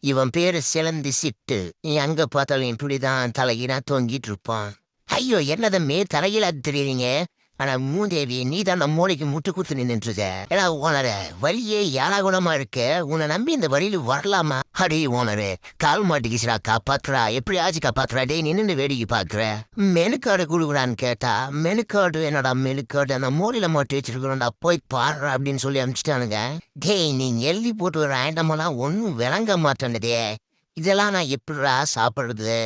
இவன் பேரு சிலந்தி சிட்டு. நீ அங்க பார்த்தாலும் இப்படிதான் தலையினா தொங்கிட்டு இருப்பான். ஐயோ என்னதம்மே தலையில தெரியுறீங்க? ஆனா மூதேவி நீ தான் நம்ம மூளைக்கு முட்டு குத்து நின்றுருக்க ஏன்னா ஓனர வழியே ஏழாகுணமா இருக்க. உன்னை நம்பி இந்த வழியில வரலாமா? அடி ஓனரு கால் மாட்டிக்கிச்சுடா காப்பாத்துறா. எப்படியாச்சும் காப்பாத்துறா? டேய் நின்னு வேடிக்கை பாக்குற. மெனுக்காடு கொடுக்குறான்னு கேட்டா மெனுக்காடு என்னடா மெனுக்காடு? அந்த மூலையில மாட்டி வச்சிருக்கிறோம்டா போய் பாடுற அப்படின்னு சொல்லி அனுப்பிச்சிட்டானுங்க டேய் நீ எழுதி போட்டு வர ஐட்டமெல்லாம் ஒன்றும் விளங்க மாட்டேன்னுதே. இதெல்லாம் நான் எப்படிடா சாப்பிடுறது?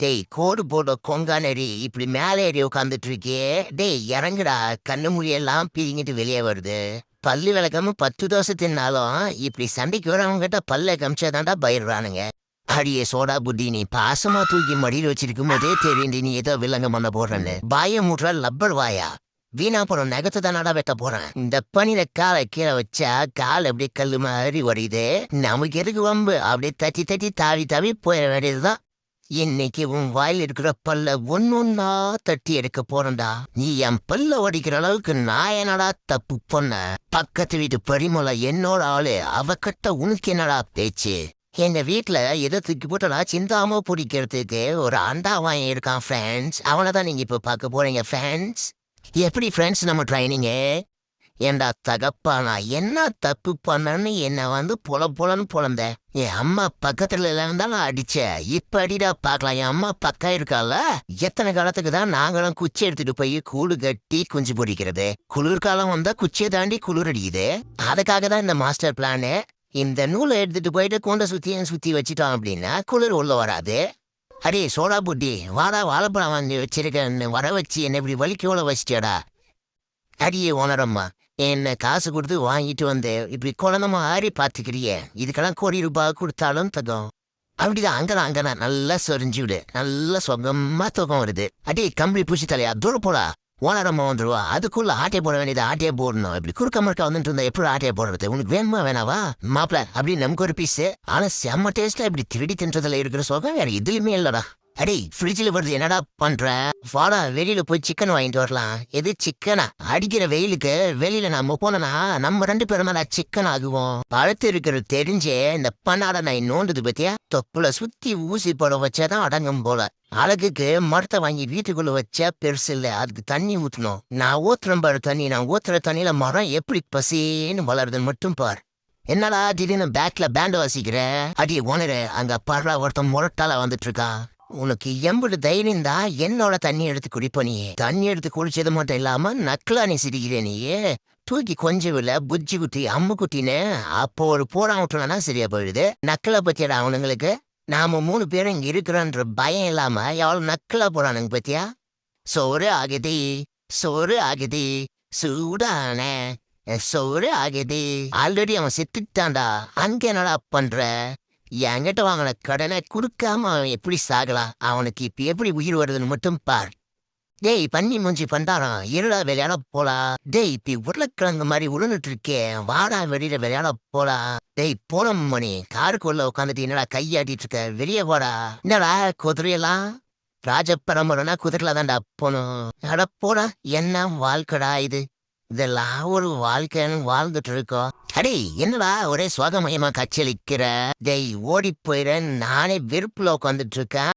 டேய் கோடு போட கொங்கானடி இப்படி மேலே ஏறி உட்காந்துட்டு இருக்கே டேய் இறங்குடா. கண்ணு முடியெல்லாம் பிரிங்கிட்டு வெளியே வருது. பல்லு விளக்கமும் பத்து தோசை தின்னாலும் இப்படி சண்டைக்கு வரவங்க கிட்ட பல்ல கமிச்சாதான்டா பயிர்றானுங்க அடியே சோடா புத்தி நீ பாசமா தூக்கி மடியில் வச்சிருக்கும் போதே தெரியுது நீ ஏதோ வில்லங்கம் பண்ண போடுறேன்னு பாய மூட்டுற லப்பர் வாயா. வீணா போன நகத்தை தானடா வெட்ட போறேன். இந்த பனியில காலை கீழே வச்சா கால் அப்படியே கல்லு மாதிரி வரையுது நமக்கு எதுக்கு வம்பு? அப்படியே தட்டி தட்டி தாவி தாவி போயிட வேண்டியதுதான். இன்னைக்கு உன் வாயில் இருக்கிற பல்ல ஒன்னொன்னா தட்டி எடுக்க போறேன்டா. நீ என் பல்ல ஒடிக்கிற அளவுக்கு நான் என்னடா தப்பு பண்ண? பக்கத்து வீட்டு பரிமள என்னோட ஆளு அவகிட்ட உனக்கு என்னடா பேச்சு? எங்க வீட்ல எதை தூக்கி போட்டடா சிந்தாம பிடிக்கிறதுக்கு ஒரு அண்டா வாங்கி இருக்கான் ஃப்ரெண்ட்ஸ் அவனை தான் நீங்க இப்ப பார்க்க போறீங்க ஃப்ரெண்ட்ஸ் எப்படி ஃப்ரெண்ட்ஸ் நம்ம ட்ரைனிங்கு ஏண்டா தகப்பா நான் என்ன தப்பு பண்ணேன்னு என்னை வந்து புல புலன்னு புலந்த. என் அம்மா பக்கத்துல இருந்தா நான் அடிச்சேன் இப்ப அடிடா பாக்கலாம் என் அம்மா பக்கம் இருக்கால. எத்தனை காலத்துக்கு தான் நாங்களும் குச்சி எடுத்துட்டு போய் கூடு கட்டி குஞ்சு பொறிக்கிறது குளிர்காலம் வந்தா குச்சியை தாண்டி குளிர் அடிக்குது. அதுக்காக தான் இந்த மாஸ்டர் பிளானு இந்த நூலை எடுத்துட்டு போயிட்டு கொண்ட சுத்தி சுத்தி வச்சுட்டோம் அப்படின்னா குளிர் உள்ள வராது. அடே சோடா புட்டி வாடா வாழைப்பழம் வாங்கி வச்சிருக்கேன்னு வர வச்சு என்ன இப்படி வலிக்கோல வச்சிட்டியாடா. அடியே உணரம்மா என்ன காசு கொடுத்து வாங்கிட்டு வந்தேன் இப்படி குழந்தை மாதிரி பார்த்துக்கிறியே? இதுக்கெல்லாம் கோடி ரூபாய் கொடுத்தாலும் தகும் அப்படிதான் அங்கதான் அங்கதான் நல்லா சொரிஞ்சு விடு. நல்லா சொகமா தூக்கம் வருது. அடே கம்பி பூச்சி தலையா? தூரம் போடா. ஓனரம்மா வந்துருவா. அதுக்குள்ள ஆட்டையை போட வேண்டியது ஆட்டையை போடணும். இப்படி குறுக்க முறுக்க வந்துட்டு இருந்தா எப்படி ஆட்டையை போடுறது? உனக்கு வேணுமா வேணாவா? மாப்பிள அப்படி நமக்கு ஒரு பீஸு ஆனா செம்ம டேஸ்ட்டாக இப்படி திருடி தின்றதுல இருக்கிற சுகம் வேற எதுலையுமே இல்லடா. அடே ஃப்ரிட்ஜில் வருது என்னடா பண்ற? வாடா வெளியில போய் சிக்கன் வாங்கிட்டு வரலாம். எது சிக்கனா அடிக்கிற வெயிலுக்கு வெளியில நம்ம போனோம்னா நம்ம ரெண்டு பேரும் மேல சிக்கன் ஆகுவோம். பழுத்து இருக்கிறது தெரிஞ்சே இந்த பண்ணாட நான் நோண்டுது பத்தியா? தொப்புல சுத்தி ஊசி போட வச்சாதான் அடங்கும் போல. அழகுக்கு மரத்தை வாங்கி வீட்டுக்குள்ள வச்சா பெருசு இல்ல. அதுக்கு தண்ணி ஊத்தணும். நான் ஊத்துறேன் பாரு தண்ணி. நான் ஊத்துற தண்ணியில மரம் எப்படி பசின்னு வளருதுன்னு மட்டும் பார். என்னடா திடீர்னு பேக்ல பேண்ட் வாசிக்கிற? அடி ஓனரு அங்க பர்றா ஒருத்தன் முரட்டால வந்துட்டு இருக்கான். உனக்கு எம்புடு தைரியம் தான் என்னோட தண்ணி எடுத்து குடிப்ப நீ. தண்ணி எடுத்து குடிச்சது மட்டும் இல்லாம நக்கலா நீ சிரிக்கிற தூக்கி கொஞ்சம் இல்ல புஜ்ஜி குட்டி அம்மு குட்டின்னு அப்போ ஒரு போடா விட்டுனா சரியா போயிடுது. நக்கலை பத்தியடா அவனுங்களுக்கு? நாம மூணு பேரும் இங்க இருக்கிறோன்ற பயம் இல்லாம எவ்வளவு நக்கலா போறானுங்க பத்தியா? சோறு ஆகுதி சோறு ஆகுதி சூடான சோறு ஆகுதி. ஆல்ரெடி அவன் செத்துட்டான்டா. அங்க என்னடா பண்ற? என்கிட்ட வாங்கின கடனை கொடுக்காம அவன் எப்படி சாகலாம் அவனுக்கு இப்ப எப்படி உயிர் வருதுன்னு மட்டும் பார். டேய் பண்ணி மூஞ்சி பண்டாரம் இருடா விளையாட போலாம் டேய் இப்படி உருளைக்கிழங்கு மாதிரி உருண்டுட்டு இருக்கேன் வாடா வெளியில விளையாட போலாம் டேய் போனம் மணி காருக்குள்ள உட்காந்துட்டு என்னடா கையாட்டிட்டு இருக்க வெளியே போடா என்னடா குதிரையெல்லாம்? ராஜபரம்பரனா குதிரையில தான்டா போகணும். அட போடா என்ன வாழ்க்கடா இது? இதெல்லாம் ஒரு வாழ்க்கைன்னு வாழ்ந்துட்டு இருக்கோம் அடே என்னடா ஒரே சுவாகமயமா காட்சியளிக்கிற டேய் ஓடி போயிட நானே வெறுப்புல உட்காந்துட்டு இருக்கேன்